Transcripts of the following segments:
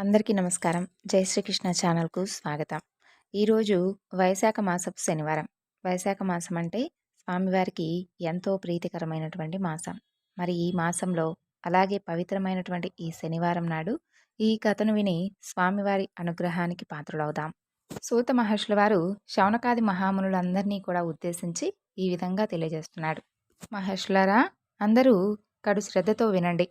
అందరికీ నమస్కారం. జై శ్రీకృష్ణ ఛానల్కు స్వాగతం. ఈరోజు వైశాఖ మాసపు శనివారం. వైశాఖ మాసం అంటే స్వామివారికి ఎంతో ప్రీతికరమైనటువంటి మాసం. మరి ఈ మాసంలో అలాగే పవిత్రమైనటువంటి ఈ శనివారం నాడు ఈ కథను విని స్వామివారి అనుగ్రహానికి పాత్రలవుదాం. సూత మహర్షుల వారు శౌనకాది మహామునులందరినీ కూడా ఉద్దేశించి ఈ విధంగా తెలియజేస్తున్నాడు. మహర్షులరా అందరూ కడు శ్రద్ధతో వినండి.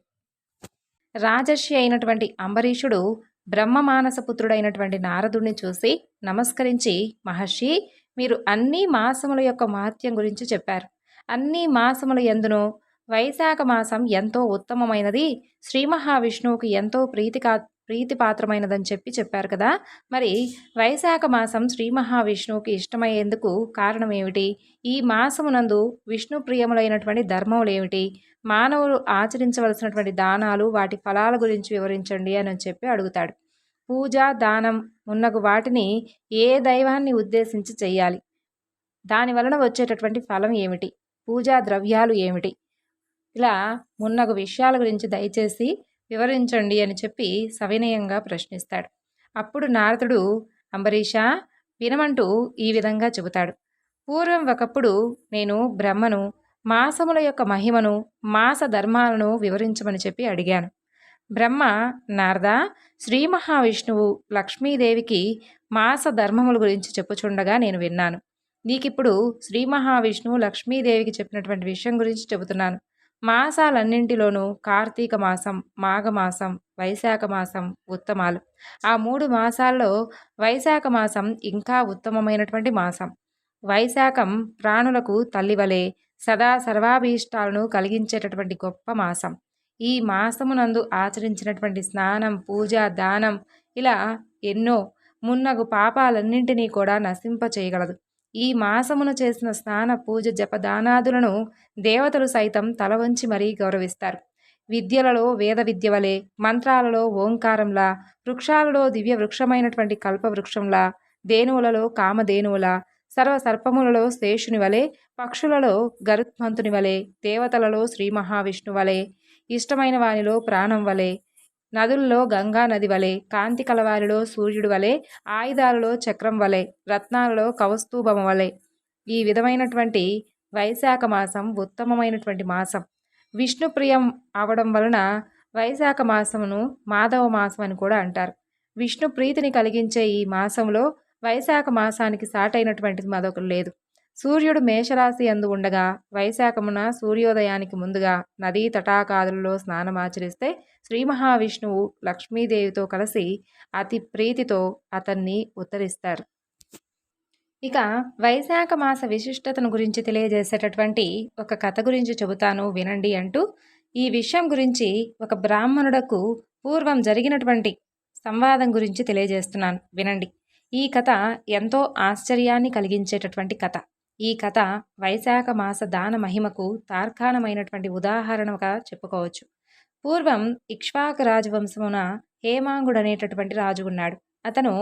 రాజర్షి అయినటువంటి అంబరీషుడు బ్రహ్మమానసపుత్రుడైనటువంటి నారదుడిని చూసి నమస్కరించి మహర్షి మీరు అన్ని మాసముల యొక్క మహత్యం గురించి చెప్పారు. అన్ని మాసముల ఎందును వైశాఖ మాసం ఎంతో ఉత్తమమైనది. శ్రీ మహావిష్ణువుకు ఎంతో ప్రీతికా ప్రీతిపాత్రమైనదని చెప్పి చెప్పారు కదా. మరి వైశాఖ మాసం శ్రీ మహావిష్ణువుకి ఇష్టమయ్యేందుకు కారణం ఏమిటి? ఈ మాసమునందు విష్ణు ప్రియములైనటువంటి ధర్మములు ఏమిటి? మానవులు ఆచరించవలసినటువంటి దానాలు వాటి ఫలాల గురించి వివరించండి అని చెప్పి అడుగుతాడు. పూజ దానం ఉన్నగు వాటిని ఏ దైవాన్ని ఉద్దేశించి చేయాలి దాని వలన వచ్చేటటువంటి ఫలం ఏమిటి? పూజా ద్రవ్యాలు ఏమిటి? ఇలా మున్నగు విషయాల గురించి దయచేసి వివరించండి అని చెప్పి సవినయంగా ప్రశ్నిస్తాడు. అప్పుడు నారదుడు అంబరీష వినమంటూ ఈ విధంగా చెబుతాడు. పూర్వం ఒకప్పుడు నేను బ్రహ్మను మాసముల యొక్క మహిమను మాస ధర్మాలను వివరించమని చెప్పి అడిగాను. బ్రహ్మ నారద శ్రీ మహావిష్ణువు లక్ష్మీదేవికి మాస ధర్మముల గురించి చెప్పుచుండగా నేను విన్నాను. నీకిప్పుడు శ్రీ మహావిష్ణువు లక్ష్మీదేవికి చెప్పినటువంటి విషయం గురించి చెబుతున్నాను. మాసాలన్నింటిలోనూ కార్తీక మాసం మాఘమాసం వైశాఖ మాసం ఉత్తమాలు. ఆ మూడు మాసాల్లో వైశాఖ మాసం ఇంకా ఉత్తమమైనటువంటి మాసం. వైశాఖం ప్రాణులకు తల్లివలే సదా సర్వాభీష్టాలను కలిగించేటటువంటి గొప్ప మాసం. ఈ మాసమునందు ఆచరించినటువంటి స్నానం పూజ దానం ఇలా ఎన్నో మున్నగు పాపాలన్నింటినీ కూడా నశింప చేయగలదు ఈ మాసమున చేసిన స్నాన పూజ జపదానాదులను దేవతలు సైతం తల వంచి మరీ గౌరవిస్తారు. విద్యలలో వేద విద్య వలె మంత్రాలలో ఓంకారంలా వృక్షాలలో దివ్య వృక్షమైనటువంటి కల్పవృక్షంలా దేనువులలో కామధేనువులా సర్వ సర్పములలో శేషుని వలె పక్షులలో గరుత్మంతుని వలె దేవతలలో శ్రీ మహావిష్ణు వలె ఇష్టమైన వానిలో ప్రాణం వలె నదుల్లో గంగా నది వలె కాంతి కలవారిలో సూర్యుడు వలె ఆయుధాలలో చక్రం వలె రత్నాలలో కవస్తూభం వలె. ఈ విధమైనటువంటి వైశాఖ మాసం ఉత్తమమైనటువంటి మాసం. విష్ణుప్రియం అవడం వలన వైశాఖ మాసమును మాధవ మాసం అని కూడా అంటారు. విష్ణు ప్రీతిని కలిగించే ఈ మాసంలో వైశాఖ మాసానికి సాటైనటువంటిది మరొకరు లేదు. సూర్యుడు మేషరాశి అందు ఉండగా వైశాఖమున సూర్యోదయానికి ముందుగా నదీ తటాకాదులలో స్నానమాచరిస్తే శ్రీ మహావిష్ణువు లక్ష్మీదేవితో కలిసి అతి ప్రీతితో అతన్ని ఉత్తరిస్తారు. ఇక వైశాఖ మాస విశిష్టతను గురించి తెలియజేసేటటువంటి ఒక కథ గురించి చెబుతాను వినండి అంటూ ఈ విషయం గురించి ఒక బ్రాహ్మణుడకు పూర్వం జరిగినటువంటి సంవాదం గురించి తెలియజేస్తున్నాను. వినండి. ఈ కథ ఎంతో ఆశ్చర్యాన్ని కలిగించేటటువంటి కథ. ఈ కథ వైశాఖ మాస దాన మహిమకు తార్కాణమైనటువంటి ఉదాహరణగా చెప్పుకోవచ్చు. పూర్వం ఇక్ష్వాక రాజవంశమున హేమాంగుడు అనేటటువంటి రాజు ఉన్నాడు. అతను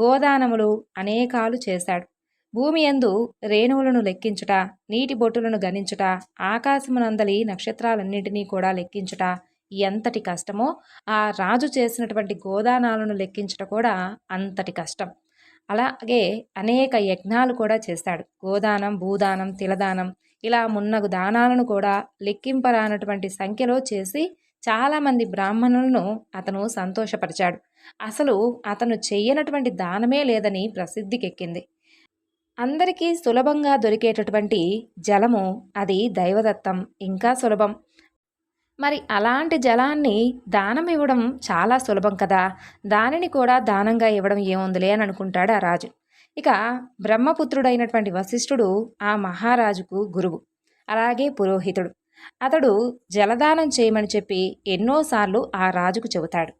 గోదానములు అనేకాలు చేశాడు. భూమి ఎందు రేణువులను లెక్కించుట నీటి బొట్టులను గణించుట ఆకాశమునందలి నక్షత్రాలన్నింటినీ కూడా లెక్కించుట ఎంతటి కష్టమో ఆ రాజు చేసినటువంటి గోదానాలను లెక్కించుట కూడా అంతటి కష్టం. అలాగే అనేక యజ్ఞాలు కూడా చేస్తాడు. గోదానం భూదానం తిలదానం ఇలా మున్నగు దానాలను కూడా లెక్కింపరానటువంటి సంఖ్యలో చేసి చాలామంది బ్రాహ్మణులను అతను సంతోషపరిచాడు. అసలు అతను చెయ్యనటువంటి దానమే లేదని ప్రసిద్ధికెక్కింది. అందరికీ సులభంగా దొరికేటటువంటి జలము అది దైవదత్తం. ఇంకా సులభం. మరి అలాంటి జలాన్ని దానం ఇవ్వడం చాలా సులభం కదా? దానిని కూడా దానంగా ఇవ్వడం ఏముందిలే అని అనుకుంటాడు ఆ రాజు. ఇక బ్రహ్మపుత్రుడైనటువంటి వశిష్ఠుడు ఆ మహారాజుకు గురువు అలాగే పురోహితుడు. అతడు జలదానం చేయమని చెప్పి ఎన్నోసార్లు ఆ రాజుకు చెబుతాడు.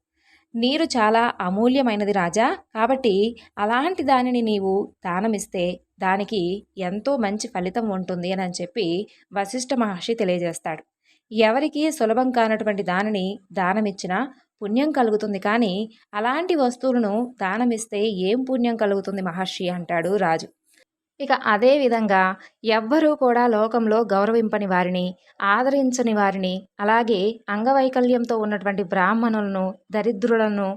నీరు చాలా అమూల్యమైనది రాజా కాబట్టి అలాంటి దానిని నీవు దానమిస్తే దానికి ఎంతో మంచి ఫలితం ఉంటుంది అని చెప్పి వశిష్ఠ మహర్షి తెలియజేస్తాడు. ఎవరికి సులభం కానటువంటి దానిని దానమిచ్చినా పుణ్యం కలుగుతుంది. కానీ అలాంటి వస్తువులను దానమిస్తే ఏం పుణ్యం కలుగుతుంది మహర్షి అంటాడు రాజు. ఇక అదే విధంగా ఎవ్వరూ కూడా లోకంలో గౌరవింపని వారిని ఆదరించని వారిని అలాగే అంగవైకల్యంతో ఉన్నటువంటి బ్రాహ్మణులను దరిద్రులను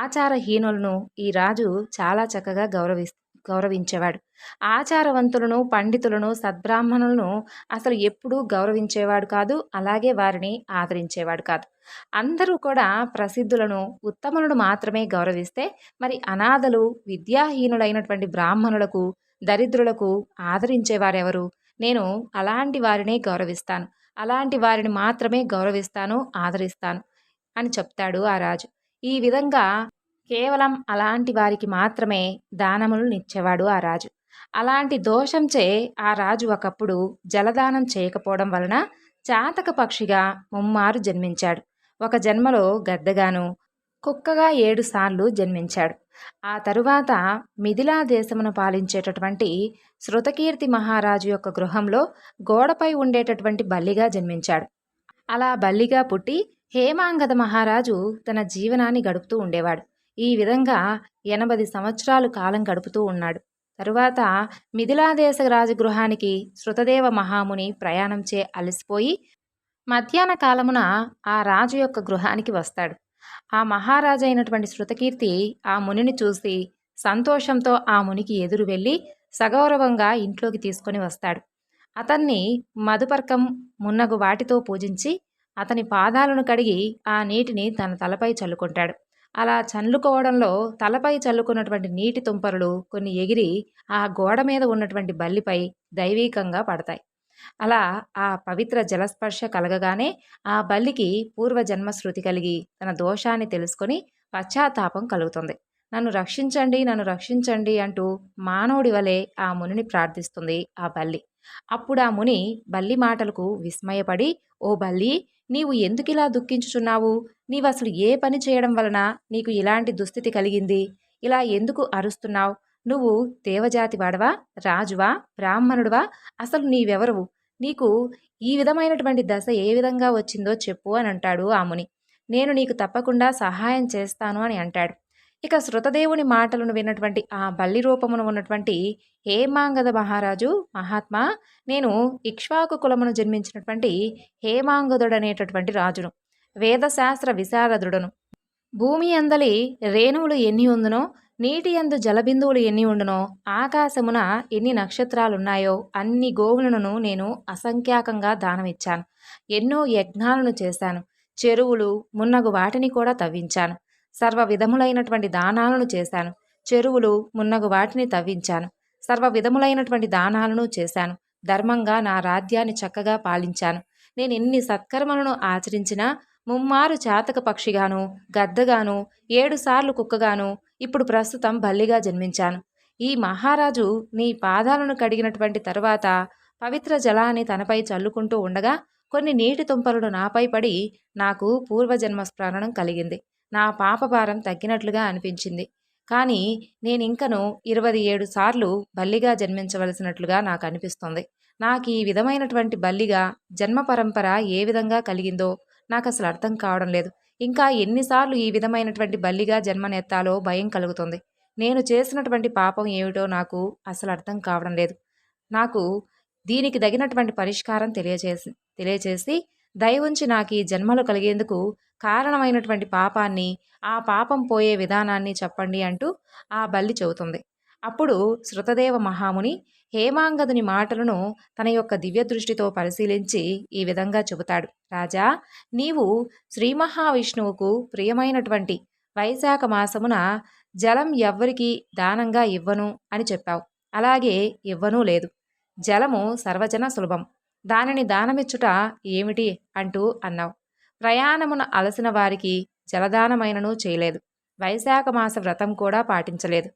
ఆచారహీనులను ఈ రాజు చాలా చక్కగా గౌరవిస్తారు గౌరవించేవాడు. ఆచారవంతులను పండితులను సద్బ్రాహ్మణులను అసలు ఎప్పుడూ గౌరవించేవాడు కాదు అలాగే వారిని ఆదరించేవాడు కాదు. అందరూ కూడా ప్రసిద్ధులను ఉత్తములను మాత్రమే గౌరవిస్తే మరి అనాథలు విద్యాహీనులైనటువంటి బ్రాహ్మణులకు దరిద్రులకు ఆదరించేవారెవరు? నేను అలాంటి వారినే గౌరవిస్తాను. అలాంటి వారిని మాత్రమే గౌరవిస్తాను ఆదరిస్తాను అని చెప్తాడు ఆ రాజు. ఈ విధంగా కేవలం అలాంటి వారికి మాత్రమే దానములు నిచ్చేవాడు ఆ రాజు. అలాంటి దోషంచే ఆ రాజు ఒకప్పుడు జలదానం చేయకపోవడం వలన చాతక పక్షిగా ముమ్మారు జన్మించాడు. ఒక జన్మలో గద్దగాను కుక్కగా ఏడు సార్లు జన్మించాడు. ఆ తరువాత మిథిలా దేశమును పాలించేటటువంటి శృతకీర్తి మహారాజు యొక్క గృహంలో గోడపై ఉండేటటువంటి బల్లిగా జన్మించాడు. అలా బల్లిగా పుట్టి హేమాంగద మహారాజు తన జీవనాన్ని గడుపుతూ ఉండేవాడు. ఈ విధంగా ఎనభై సంవత్సరాలు కాలం గడుపుతూ ఉన్నాడు. తరువాత మిథిలాదేశ రాజగృహానికి శృతదేవ మహాముని ప్రయాణంచే అలసిపోయి మధ్యాహ్న కాలమున ఆ రాజు యొక్క గృహానికి వస్తాడు. ఆ మహారాజు అయినటువంటి శృతకీర్తి ఆ మునిని చూసి సంతోషంతో ఆ మునికి ఎదురు వెళ్ళి సగౌరవంగా ఇంట్లోకి తీసుకొని వస్తాడు. అతన్ని మధుపర్కం మున్నగు వాటితో పూజించి అతని పాదాలను కడిగి ఆ నీటిని తన తలపై చల్లుకుంటాడు. అలా చల్లుకోవడంలో తలపై చల్లుకున్నటువంటి నీటి తుంపరులు కొన్ని ఎగిరి ఆ గోడ మీద ఉన్నటువంటి బల్లిపై దైవీకంగా పడతాయి. అలా ఆ పవిత్ర జలస్పర్శ కలగగానే ఆ బల్లికి పూర్వజన్మ శృతి కలిగి తన దోషాన్ని తెలుసుకొని పశ్చాత్తాపం కలుగుతుంది. నన్ను రక్షించండి నన్ను రక్షించండి అంటూ మానవుడి వలె ఆ మునిని ప్రార్థిస్తుంది ఆ బల్లి. అప్పుడు ఆ ముని బల్లి మాటలకు విస్మయపడి ఓ బల్లి నీవు ఎందుకిలా దుఃఖించుచున్నావు? నీవు అసలు ఏ పని చేయడం వలన నీకు ఇలాంటి దుస్థితి కలిగింది? ఇలా ఎందుకు అరుస్తున్నావు? నువ్వు దేవజాతి వాడవా? రాజువా? బ్రాహ్మణుడువా? అసలు నీవెవరువు? నీకు ఈ విధమైనటువంటి దశ ఏ విధంగా వచ్చిందో చెప్పు అని అంటాడు ఆ ముని. నేను నీకు తప్పకుండా సహాయం చేస్తాను అని అంటాడు. ఇక శృతదేవుని మాటలను విన్నటువంటి ఆ బల్లి రూపమును ఉన్నటువంటి హేమాంగద మహారాజు మహాత్మా నేను ఇక్ష్వాకు కులమును జన్మించినటువంటి హేమాంగదుడనేటటువంటి రాజును వేదశాస్త్ర విశారదుడను భూమి అందలి రేణువులు ఎన్ని ఉందునో నీటి అందు జలబిందువులు ఎన్ని ఉండునో ఆకాశమున ఎన్ని నక్షత్రాలున్నాయో అన్ని గోవులను నేను అసంఖ్యాకంగా దానమిచ్చాను. ఎన్నో యజ్ఞాలను చేశాను. చెరువులు మున్నగు వాటిని కూడా తవ్వించాను. సర్వ విధములైనటువంటి దానాలను చేశాను. చెరువులు మున్నగు వాటిని తవ్వించాను. సర్వ విధములైనటువంటి దానాలను చేశాను. ధర్మంగా నా రాజ్యాన్ని చక్కగా పాలించాను. నేను ఎన్ని సత్కర్మలను ఆచరించినా ముమ్మారు చాతక పక్షిగాను గద్దగాను ఏడుసార్లు కుక్కగాను ఇప్పుడు ప్రస్తుతం బల్లిగా జన్మించాను. ఈ మహారాజు నీ పాదాలను కడిగినటువంటి తరువాత పవిత్ర జలాన్ని తనపై చల్లుకుంటూ ఉండగా కొన్ని నీటి తుంపలను నాపై పడి నాకు పూర్వజన్మ స్మరణం కలిగింది. నా పాప భారం తగ్గినట్లుగా అనిపించింది. కానీ నేనింకను ఇరవై ఏడు సార్లు బల్లిగా జన్మించవలసినట్లుగా నాకు అనిపిస్తుంది నాకు ఈ విధమైనటువంటి బల్లిగా జన్మ పరంపర ఏ విధంగా కలిగిందో నాకు అసలు అర్థం కావడం లేదు. ఇంకా ఎన్నిసార్లు ఈ విధమైనటువంటి బల్లిగా జన్మనెత్తాలో భయం కలుగుతుంది. నేను చేసినటువంటి పాపం ఏమిటో నాకు అసలు అర్థం కావడం లేదు. నాకు దీనికి తగినటువంటి పరిష్కారం తెలియచేసి తెలియచేసి దయవుంచి నాకు ఈ జన్మలు కలిగేందుకు కారణమైనటువంటి పాపాన్ని ఆ పాపం పోయే విధానాన్ని చెప్పండి అంటూ ఆ బల్లి చెబుతుంది. అప్పుడు శృతదేవ మహాముని హేమాంగదుని మాటలను తన యొక్క దివ్య దృష్టితో పరిశీలించి ఈ విధంగా చెబుతాడు. రాజా నీవు శ్రీ మహావిష్ణువుకు ప్రియమైనటువంటి వైశాఖ మాసమున జలం ఎవ్వరికి దానంగా ఇవ్వను అని చెప్పావు. అలాగే ఇవ్వనూ లేదు. జలము సర్వజన సులభం. దానిని దానమిచ్చుట ఏమిటి అంటూ అన్నావు. ప్రయాణమున అలసిన వారికి జలదానమైనను చేయలేదు. వైశాఖ మాస వ్రతం కూడా పాటించలేదు.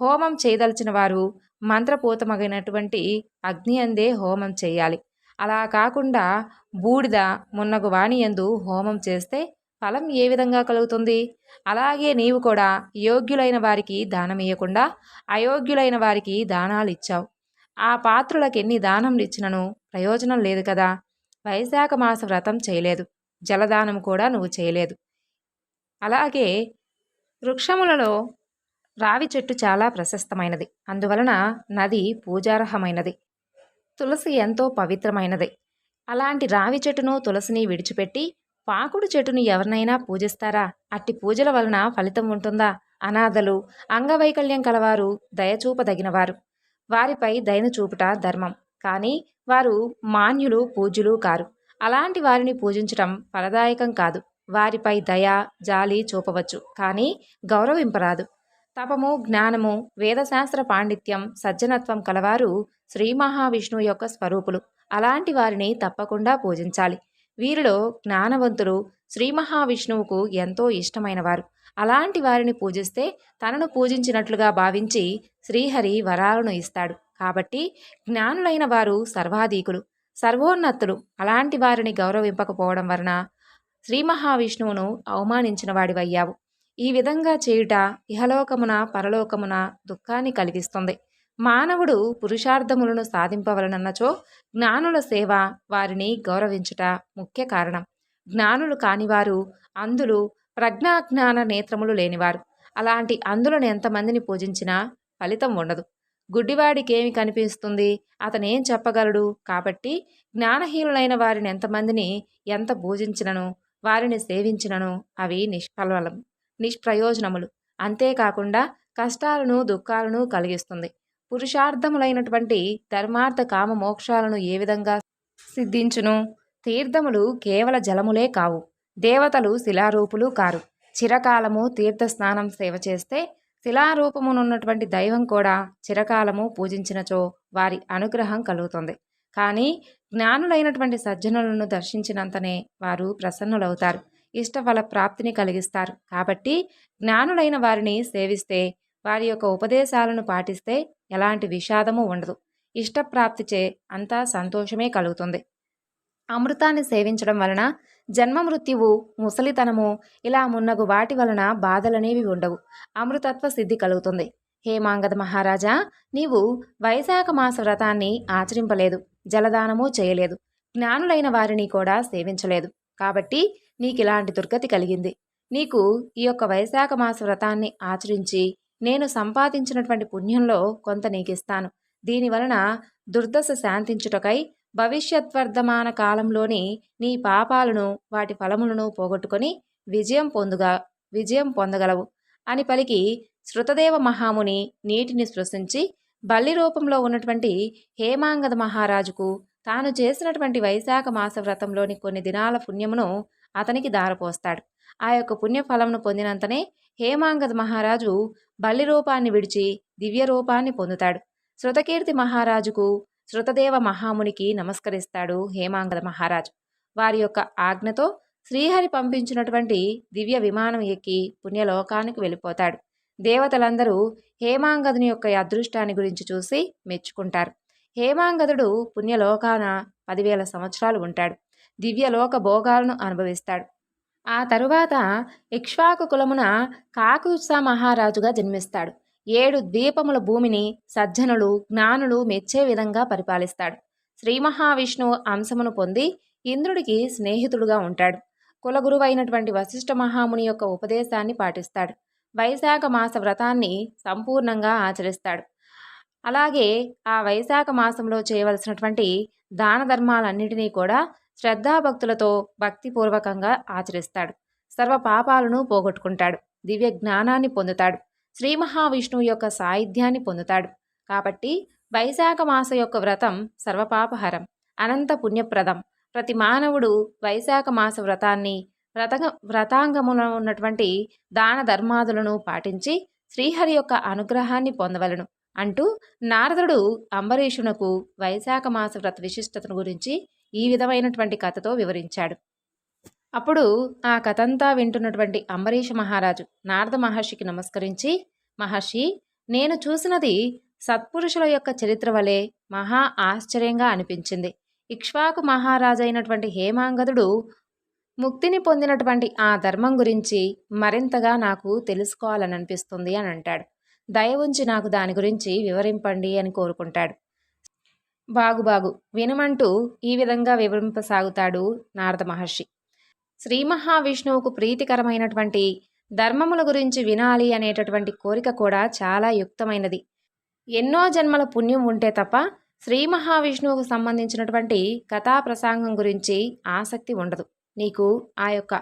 హోమం చేయదలిచిన వారు మంత్రపూతమగినటువంటి అగ్ని అందే హోమం చేయాలి. అలా కాకుండా బూడిద మున్నగు వాణియందు హోమం చేస్తే ఫలం ఏ విధంగా కలుగుతుంది? అలాగే నీవు కూడా యోగ్యులైన వారికి దానమియ్యకుండా అయోగ్యులైన వారికి దానాలు ఇచ్చావు. ఆ పాత్రులకు ఎన్ని దానం ఇచ్చినను ప్రయోజనం లేదు కదా? వైశాఖ మాస వ్రతం చేయలేదు. జలదానం కూడా నువ్వు చేయలేదు. అలాగే వృక్షములలో రావి చెట్టు చాలా ప్రశస్తమైనది. అందువలన నది పూజార్హమైనది. తులసి ఎంతో పవిత్రమైనది. అలాంటి రావి చెట్టును తులసిని విడిచిపెట్టి పాకుడు చెట్టును ఎవరినైనా పూజిస్తారా? అట్టి పూజల వలన ఫలితం ఉంటుందా? అనాథలు అంగవైకల్యం కలవారు దయచూపదగినవారు. వారిపై దయను చూపుట ధర్మం. కానీ వారు మాన్యులు పూజ్యులు కారు. అలాంటి వారిని పూజించటం ఫలదాయకం కాదు. వారిపై దయ జాలి చూపవచ్చు. కానీ గౌరవింపరాదు. తపము జ్ఞానము వేదశాస్త్ర పాండిత్యం సజ్జనత్వం కలవారు శ్రీ మహావిష్ణువు యొక్క స్వరూపులు. అలాంటి వారిని తప్పకుండా పూజించాలి. వీరిలో జ్ఞానవంతులు శ్రీ మహావిష్ణువుకు ఎంతో ఇష్టమైనవారు. అలాంటి వారిని పూజిస్తే తనను పూజించినట్లుగా భావించి శ్రీహరి వరాలను ఇస్తాడు. కాబట్టి జ్ఞానులైన వారు సర్వాధీకులు. సర్వోన్నతులు అలాంటి వారిని గౌరవింపకపోవడం వలన శ్రీ మహావిష్ణువును అవమానించిన వాడివయ్యావు. ఈ విధంగా చేయుట ఇహలోకమున పరలోకమున దుఃఖాన్ని కలిగిస్తుంది. మానవుడు పురుషార్థములను సాధింపవలనన్నచో జ్ఞానుల సేవ వారిని గౌరవించుట ముఖ్య కారణం. జ్ఞానులు కానివారు అందులు ప్రజ్ఞాజ్ఞాన నేత్రములు లేనివారు. అలాంటి అందులను ఎంతమందిని పూజించినా ఫలితం ఉండదు. గుడ్డివాడికి కనిపిస్తుంది? అతనేం చెప్పగలడు? కాబట్టి జ్ఞానహీనులైన వారిని ఎంతమందిని ఎంత పూజించినను వారిని సేవించినను? అవి నిష్ఫలం నిష్ప్రయోజనములు. అంతేకాకుండా కష్టాలను దుఃఖాలను కలిగిస్తుంది. పురుషార్థములైనటువంటి ధర్మార్థ కామ మోక్షాలను ఏ విధంగా సిద్ధించును? తీర్థములు కేవల జలములే కావు. దేవతలు శిలారూపులు కారు. చిరకాలము తీర్థస్నానం సేవ చేస్తే శిలారూపమునున్నటువంటి దైవం కూడా చిరకాలము పూజించినచో వారి అనుగ్రహం కలుగుతుంది. కానీ జ్ఞానులైనటువంటి సజ్జనులను దర్శించినంతనే వారు ప్రసన్నులవుతారు. ఇష్టఫల ప్రాప్తిని కలిగిస్తారు. కాబట్టి జ్ఞానులైన వారిని సేవిస్తే వారి యొక్క ఉపదేశాలను పాటిస్తే ఎలాంటి విషాదము ఉండదు. ఇష్టప్రాప్తిచే అంతా సంతోషమే కలుగుతుంది. అమృతాన్ని సేవించడం వలన జన్మ మృత్యువు ముసలితనము ఇలా మున్నగు వాటి వలన బాధలనేవి ఉండవు. అమృతత్వ సిద్ధి కలుగుతుంది. హేమాంగద మహారాజా నీవు వైశాఖ మాస వ్రతాన్ని ఆచరింపలేదు జలదానము చేయలేదు. జ్ఞానులైన వారిని కూడా సేవించలేదు. కాబట్టి నీకు ఇలాంటి దుర్గతి కలిగింది. నీకు ఈ యొక్క వైశాఖ మాస వ్రతాన్ని ఆచరించి నేను సంపాదించినటువంటి పుణ్యంలో కొంత నీకిస్తాను. దీనివలన దుర్దశ శాంతించుటకై భవిష్యత్వర్ధమాన కాలంలోని నీ పాపాలను వాటి ఫలములను పోగొట్టుకొని విజయం పొందుగా విజయం పొందగలవు. అని పలికి శృతదేవ మహాముని నీటిని స్పృశించి బల్లి రూపంలో ఉన్నటువంటి హేమాంగద మహారాజుకు తాను చేసినటువంటి వైశాఖ మాస వ్రతంలోని కొన్ని దినాల పుణ్యమును అతనికి దారపోస్తాడు. ఆ యొక్క పుణ్యఫలమును పొందినంతనే హేమాంగద మహారాజు బల్లి రూపాన్ని విడిచి దివ్య రూపాన్ని పొందుతాడు. శృతకీర్తి మహారాజుకు శృతదేవ మహామునికి నమస్కరిస్తాడు హేమాంగద మహారాజ్. వారి యొక్క ఆజ్ఞతో శ్రీహరి పంపించినటువంటి దివ్య విమానం ఎక్కి పుణ్యలోకానికి వెళ్ళిపోతాడు. దేవతలందరూ హేమాంగదుని యొక్క అదృష్టాన్ని గురించి చూసి మెచ్చుకుంటారు. హేమాంగదుడు పుణ్యలోకాన పదివేల సంవత్సరాలు ఉంటాడు. దివ్యలోక భోగాలను అనుభవిస్తాడు. ఆ తరువాత ఇక్ష్వాకు కులమున కాకుత్స మహారాజుగా జన్మిస్తాడు. ఏడు ద్వీపముల భూమిని సజ్జనులు జ్ఞానులు మెచ్చే విధంగా పరిపాలిస్తాడు. శ్రీ మహావిష్ణువు అంశమును పొంది ఇంద్రుడికి స్నేహితుడుగా ఉంటాడు. కులగురువైనటువంటి వశిష్ఠ మహాముని యొక్క ఉపదేశాన్ని పాటిస్తాడు. వైశాఖ మాస వ్రతాన్ని సంపూర్ణంగా ఆచరిస్తాడు. అలాగే ఆ వైశాఖ మాసంలో చేయవలసినటువంటి దాన ధర్మాలన్నిటినీ కూడా శ్రద్ధాభక్తులతో భక్తిపూర్వకంగా ఆచరిస్తాడు. సర్వ పాపాలను పోగొట్టుకుంటాడు. దివ్య జ్ఞానాన్ని పొందుతాడు. శ్రీ మహావిష్ణువు యొక్క సాహిత్యాన్ని పొందుతాడు. కాబట్టి వైశాఖ మాస యొక్క వ్రతం సర్వపాపహరం అనంత పుణ్యప్రదం. ప్రతి మానవుడు వైశాఖ మాస వ్రతాన్ని వ్రత వ్రతాంగమున ఉన్నటువంటి దాన ధర్మాదులను పాటించి శ్రీహరి యొక్క అనుగ్రహాన్ని పొందవలను అంటూ నారదుడు అంబరీషునకు వైశాఖ మాస వ్రత విశిష్టతను గురించి ఈ విధమైనటువంటి కథతో వివరించాడు. అప్పుడు ఆ కథంతా వింటున్నటువంటి అంబరీష మహారాజు నారద మహర్షికి నమస్కరించి మహర్షి నేను చూసినది సత్పురుషుల యొక్క చరిత్ర వలె మహా ఆశ్చర్యంగా అనిపించింది. ఇక్ష్వాకు మహారాజైనటువంటి హేమాంగదుడు ముక్తిని పొందినటువంటి ఆ ధర్మం గురించి మరింతగా నాకు తెలుసుకోవాలని అనిపిస్తుంది అని అంటాడు. దయ ఉంచి నాకు దాని గురించి వివరింపండి అని కోరుకుంటాడు. బాగు బాగు వినమంటూ ఈ విధంగా వివరింపసాగుతాడు నారద మహర్షి. శ్రీ మహావిష్ణువుకు ప్రీతికరమైనటువంటి ధర్మముల గురించి వినాలి అనేటటువంటి కోరిక కూడా చాలా యుక్తమైనది. ఎన్నో జన్మల పుణ్యం ఉంటే తప్ప శ్రీ మహావిష్ణువుకు సంబంధించినటువంటి కథా ప్రసంగం గురించి ఆసక్తి ఉండదు. నీకు ఆ యొక్క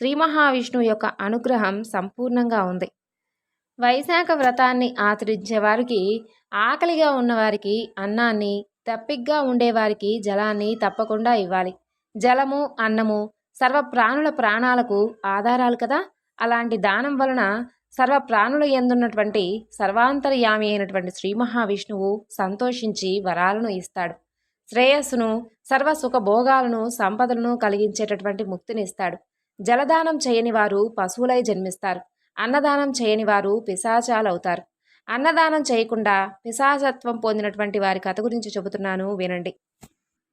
శ్రీ మహావిష్ణువు యొక్క అనుగ్రహం సంపూర్ణంగా ఉంది. వైశాఖ వ్రతాన్ని ఆచరించే వారికి ఆకలిగా ఉన్నవారికి అన్నాన్ని తప్పిగ్గా ఉండేవారికి జలాన్ని తప్పకుండా ఇవ్వాలి. జలము అన్నము సర్వ ప్రాణుల ప్రాణాలకు ఆధారాలు కదా? అలాంటి దానం వలన సర్వ ప్రాణుల ఎందున్నటువంటి సర్వాంతర్యామి అయినటువంటి శ్రీ మహావిష్ణువు సంతోషించి వరాలను ఇస్తాడు. శ్రేయస్సును సర్వ సుఖ భోగాలను సంపదలను కలిగించేటటువంటి ముక్తిని ఇస్తాడు. జలదానం చేయని వారు పశువులై జన్మిస్తారు. అన్నదానం చేయని వారు పిశాచాలవుతారు. అన్నదానం చేయకుండా పిశాచత్వం పొందినటువంటి వారి కథ గురించి చెబుతున్నాను వినండి.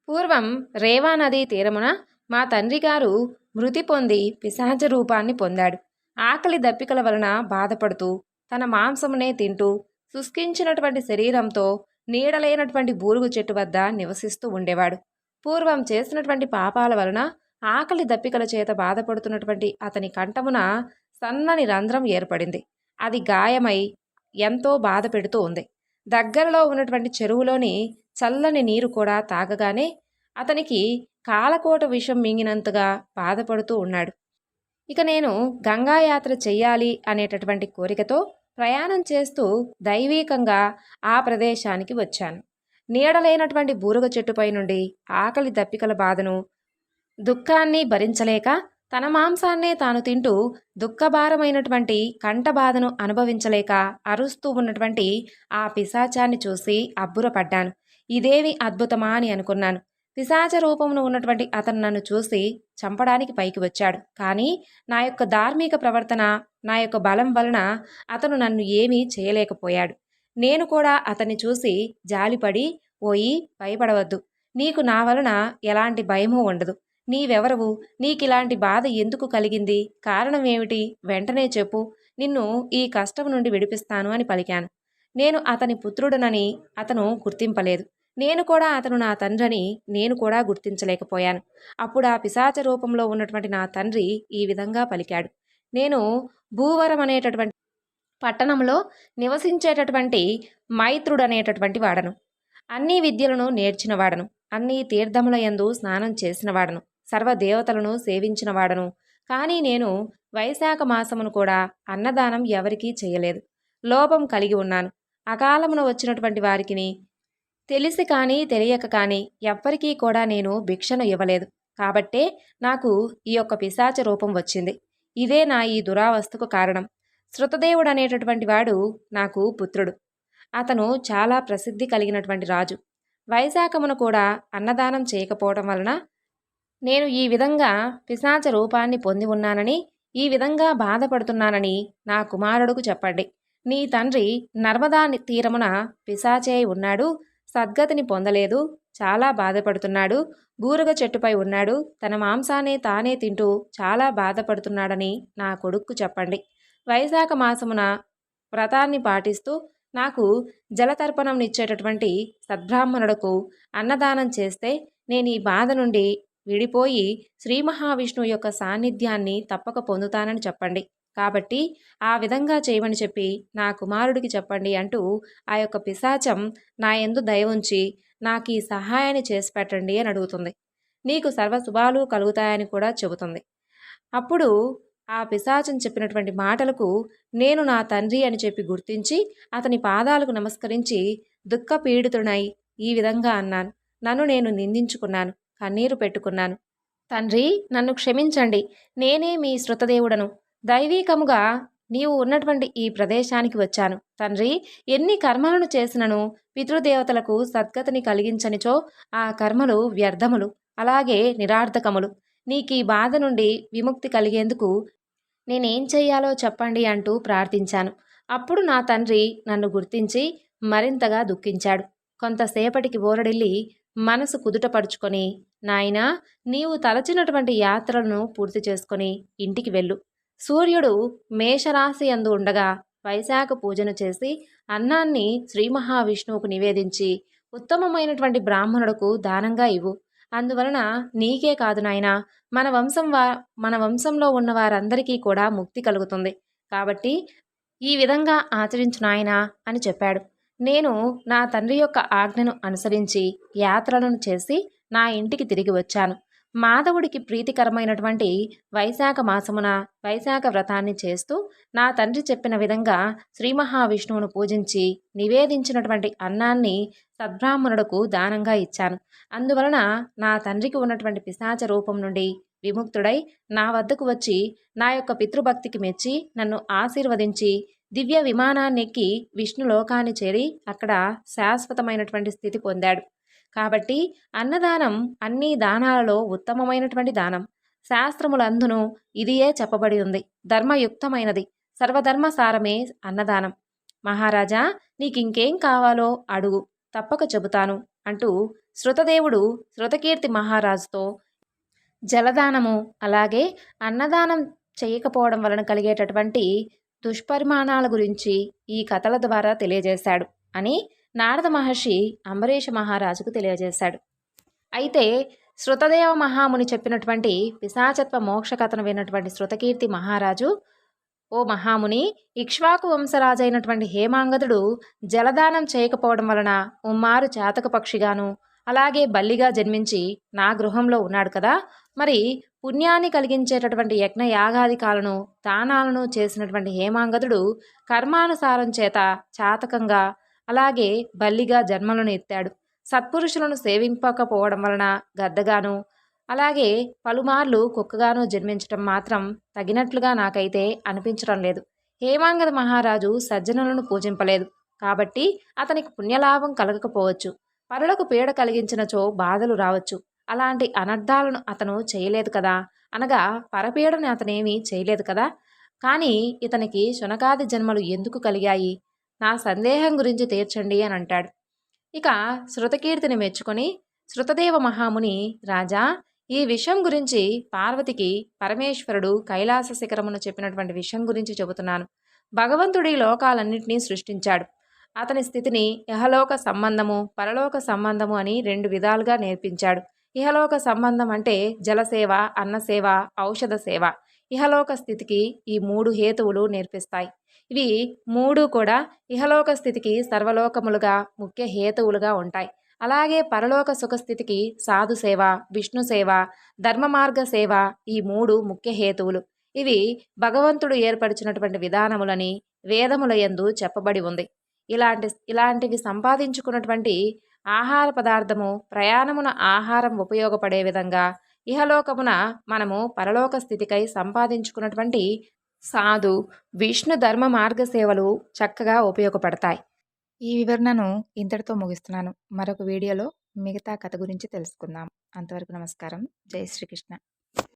పూర్వం రేవా నదీ తీరమున మా తండ్రి గారు మృతి పొంది పిశాచ రూపాన్ని పొందాడు. ఆకలి దప్పికల వలన బాధపడుతూ తన మాంసమునే తింటూ శుష్కించినటువంటి శరీరంతో నీడలేనటువంటి బూరుగు చెట్టు వద్ద నివసిస్తూ ఉండేవాడు. పూర్వం చేసినటువంటి పాపాల వలన ఆకలి దప్పికల చేత బాధపడుతున్నటువంటి అతని కంఠమున సన్నని రంధ్రం ఏర్పడింది. అది గాయమై ఎంతో బాధ పెడుతూ ఉంది. దగ్గరలో ఉన్నటువంటి చెరువులోని చల్లని నీరు కూడా తాగగానే అతనికి కాలకోట విషం మింగినంతగా బాధపడుతూ ఉన్నాడు. ఇక నేను గంగాయాత్ర చెయ్యాలి అనేటటువంటి కోరికతో ప్రయాణం చేస్తూ దైవీకంగా ఆ ప్రదేశానికి వచ్చాను. నీడలేనటువంటి బూరుగ చెట్టుపై నుండి ఆకలి దప్పికల బాధను దుఃఖాన్ని భరించలేక తన మాంసాన్నే తాను తింటూ దుఃఖభారమైనటువంటి కంఠబాధను అనుభవించలేక అరుస్తూ ఉన్నటువంటి ఆ పిశాచాన్ని చూసి అబ్బురపడ్డాను. ఇదేవి అద్భుతమా అని అనుకున్నాను. పిశాచ రూపమును ఉన్నటువంటి అతను నన్ను చూసి చంపడానికి పైకి వచ్చాడు. కానీ నా యొక్క ధార్మిక ప్రవర్తన నా యొక్క బలం వలన అతను నన్ను ఏమీ చేయలేకపోయాడు. నేను కూడా అతన్ని చూసి జాలిపడి పోయి భయపడవద్దు. నీకు నా వలన ఎలాంటి భయమూ ఉండదు. నీవెవరవు? నీకిలాంటి బాధ ఎందుకు కలిగింది? కారణం ఏమిటి? వెంటనే చెప్పు. నిన్ను ఈ కష్టం నుండి విడిపిస్తాను అని పలికాను. నేను అతని పుత్రుడనని అతను గుర్తింపలేదు. నేను కూడా అతను నా తండ్రిని నేను కూడా గుర్తించలేకపోయాను. అప్పుడు ఆ పిశాచ రూపంలో ఉన్నటువంటి నా తండ్రి ఈ విధంగా పలికాడు. నేను భూవరం అనేటటువంటి పట్టణంలో నివసించేటటువంటి మైత్రుడు అనేటటువంటి వాడను. అన్ని విద్యలను నేర్చినవాడను. అన్ని తీర్థముల యందు స్నానం చేసినవాడను. సర్వదేవతలను సేవించినవాడను. కానీ నేను వైశాఖ మాసమును కూడా అన్నదానం ఎవరికీ చేయలేదు. లోపం కలిగి ఉన్నాను. అకాలమున వచ్చినటువంటి వారికిని తెలిసి కానీ తెలియక కానీ ఎవ్వరికీ కూడా నేను భిక్షను ఇవ్వలేదు. కాబట్టే నాకు ఈ యొక్క పిశాచ రూపం వచ్చింది. ఇదే నా ఈ దురావస్థకు కారణం. శృతదేవుడు అనేటటువంటి వాడు నాకు పుత్రుడు. అతను చాలా ప్రసిద్ధి కలిగినటువంటి రాజు. వైశాఖమును కూడా అన్నదానం చేయకపోవడం వలన నేను ఈ విధంగా పిశాచ రూపాన్ని పొంది ఉన్నానని ఈ విధంగా బాధపడుతున్నానని నా కుమారుడుకు చెప్పండి. నీ తండ్రి నర్మదా తీరమున పిశాచే ఉన్నాడు. సద్గతిని పొందలేదు. చాలా బాధపడుతున్నాడు. బూరగ చెట్టుపై ఉన్నాడు. తన మాంసానే తానే తింటూ చాలా బాధపడుతున్నాడని నా కొడుక్కు చెప్పండి. వైశాఖ మాసమున వ్రతాన్ని పాటిస్తూ నాకు జలతర్పణంనిచ్చేటటువంటి సద్బ్రాహ్మణుడకు సద్బ్రాహ్మణుడుకు అన్నదానం చేస్తే నేను ఈ బాధ నుండి విడిపోయి శ్రీ మహావిష్ణువు యొక్క సాన్నిధ్యాన్ని తప్పక పొందుతానని చెప్పండి. కాబట్టి ఆ విధంగా చేయమని చెప్పి నా కుమారుడికి చెప్పండి అంటూ ఆ యొక్క పిశాచం నా ఎందు దయ ఉంచి నాకు ఈ సహాయాన్ని చేసి పెట్టండి అని అడుగుతుంది. నీకు సర్వశుభాలు కలుగుతాయని కూడా చెబుతుంది. అప్పుడు ఆ పిశాచం చెప్పినటువంటి మాటలకు నేను నా తండ్రి అని చెప్పి గుర్తించి అతని పాదాలకు నమస్కరించి దుఃఖ పీడితుడై ఈ విధంగా అన్నాను. నన్ను నేను నిందించుకున్నాను కన్నీరు పెట్టుకున్నాను. తండ్రి నన్ను క్షమించండి. నేనే మీ శృతదేవుడను దైవీకముగా నీవు ఉన్నటువంటి ఈ ప్రదేశానికి వచ్చాను. తండ్రి ఎన్ని కర్మలను చేసినను పితృదేవతలకు సద్గతిని కలిగించనిచో ఆ కర్మలు వ్యర్థములు అలాగే నిరార్థకములు. నీకు ఈ బాధ నుండి విముక్తి కలిగేందుకు నేనేం చెయ్యాలో చెప్పండి అంటూ ప్రార్థించాను. అప్పుడు నా తండ్రి నన్ను గుర్తించి మరింతగా దుఃఖించాడు. కొంతసేపటికి ఓరడిల్లి మనసు కుదుటపరుచుకొని నాయనా నీవు తలచినటువంటి యాత్రలను పూర్తి చేసుకొని ఇంటికి వెళ్ళు. సూర్యుడు మేషరాశి అందు ఉండగా వైశాఖ పూజను చేసి అన్నాన్ని శ్రీ మహావిష్ణువుకు నివేదించి ఉత్తమమైనటువంటి బ్రాహ్మణుడుకు దానంగా ఇవ్వు. అందువలన నీకే కాదు నాయనా మన వంశం వా మన వంశంలో ఉన్న వారందరికీ కూడా ముక్తి కలుగుతుంది. కాబట్టి ఈ విధంగా ఆచరించు నాయనా అని చెప్పాడు. నేను నా తండ్రి యొక్క ఆజ్ఞను అనుసరించి యాత్రలను చేసి నా ఇంటికి తిరిగి వచ్చాను. మాధవుడికి ప్రీతికరమైనటువంటి వైశాఖ మాసమున వైశాఖ వ్రతాన్ని చేస్తూ నా తండ్రి చెప్పిన విధంగా శ్రీ మహావిష్ణువును పూజించి నివేదించినటువంటి అన్నాన్ని సద్బ్రాహ్మణుడుకు దానంగా ఇచ్చాను. అందువలన నా తండ్రికి ఉన్నటువంటి పిశాచ రూపం నుండి విముక్తుడై నా వద్దకు వచ్చి నా యొక్క పితృభక్తికి మెచ్చి నన్ను ఆశీర్వదించి దివ్య విమానాన్నెక్కి విష్ణులోకాన్ని చేరి అక్కడ శాశ్వతమైనటువంటి స్థితి పొందాడు. కాబట్టి అన్నదానం అన్ని దానాలలో ఉత్తమమైనటువంటి దానం. శాస్త్రములందును ఇదియే చెప్పబడి ఉంది. ధర్మయుక్తమైనది. సర్వధర్మ సారమే అన్నదానం. మహారాజా నీకింకేం కావాలో అడుగు. తప్పక చెబుతాను అంటూ శృతదేవుడు శృతకీర్తి మహారాజుతో జలదానము అలాగే అన్నదానం చేయకపోవడం వలన కలిగేటటువంటి దుష్పరిమాణాల గురించి ఈ కథల ద్వారా తెలియజేశాడు అని నారద మహర్షి అంబరీష మహారాజుకు తెలియజేశాడు. అయితే శృతదేవ మహాముని చెప్పినటువంటి పిశాచత్వ మోక్ష కథను విన్నటువంటి శృతకీర్తి మహారాజు ఓ మహాముని ఇక్ష్వాకు వంశరాజైనటువంటి హేమాంగదుడు జలదానం చేయకపోవడం వలన ఉమ్మారు చాతక పక్షిగాను అలాగే బల్లిగా జన్మించి నా గృహంలో ఉన్నాడు కదా మరి పుణ్యాన్ని కలిగించేటటువంటి యజ్ఞ యాగాదికాలను దానాలను చేసినటువంటి హేమాంగదుడు కర్మానుసారం చేత చాతకంగా అలాగే బల్లిగా జన్మలను ఎత్తాడు. సత్పురుషులను సేవింపకపోవడం వలన గద్దగాను అలాగే పలుమార్లు కుక్కగాను జన్మించటం మాత్రం తగినట్లుగా నాకైతే అనిపించడం లేదు. హేమాంగద మహారాజు సజ్జనులను పూజింపలేదు. కాబట్టి అతనికి పుణ్యలాభం కలగకపోవచ్చు. పరులకు పీడ కలిగించినచో బాధలు రావచ్చు. అలాంటి అనర్థాలను అతను చేయలేదు కదా? అనగా పరపీడను అతనేమీ చేయలేదు కదా? కానీ ఇతనికి శునకాది జన్మలు ఎందుకు కలిగాయి? నా సందేహం గురించి తీర్చండి అని అంటాడు. ఇక శృతకీర్తిని మెచ్చుకొని శృతదేవ మహాముని రాజా ఈ విషయం గురించి పార్వతికి పరమేశ్వరుడు కైలాస శిఖరమును చెప్పినటువంటి విషయం గురించి చెబుతున్నాను. భగవంతుడి లోకాలన్నింటినీ సృష్టించాడు. అతని స్థితిని ఇహలోక సంబంధము పరలోక సంబంధము అని రెండు విధాలుగా నేర్పించాడు. ఇహలోక సంబంధం అంటే జలసేవ అన్నసేవ ఔషధ సేవ. ఇహలోక స్థితికి ఈ మూడు హేతువులు నేర్పిస్తాయి. ఇవి మూడు కూడా ఇహలోక స్థితికి సర్వలోకములుగా ముఖ్య హేతువులుగా ఉంటాయి. అలాగే పరలోక సుఖస్థితికి సాధు సేవ విష్ణు సేవ ధర్మ మార్గ సేవ ఈ మూడు ముఖ్య హేతువులు. ఇవి భగవంతుడు ఏర్పరిచినటువంటి విధానములని వేదముల యందు చెప్పబడి ఉంది. ఇలాంటి ఇలాంటివి సంపాదించుకున్నటువంటి ఆహార పదార్థము ప్రయాణమున ఆహారం ఉపయోగపడే విధంగా ఇహలోకమున మనము పరలోక స్థితికై సంపాదించుకున్నటువంటి సాధు విష్ణు ధర్మ మార్గ సేవలు చక్కగా ఉపయోగపడతాయి. ఈ వివరణను ఇంతటితో ముగిస్తున్నాను. మరొక వీడియోలో మిగతా కథ గురించి తెలుసుకుందాం. అంతవరకు నమస్కారం. జై శ్రీకృష్ణ.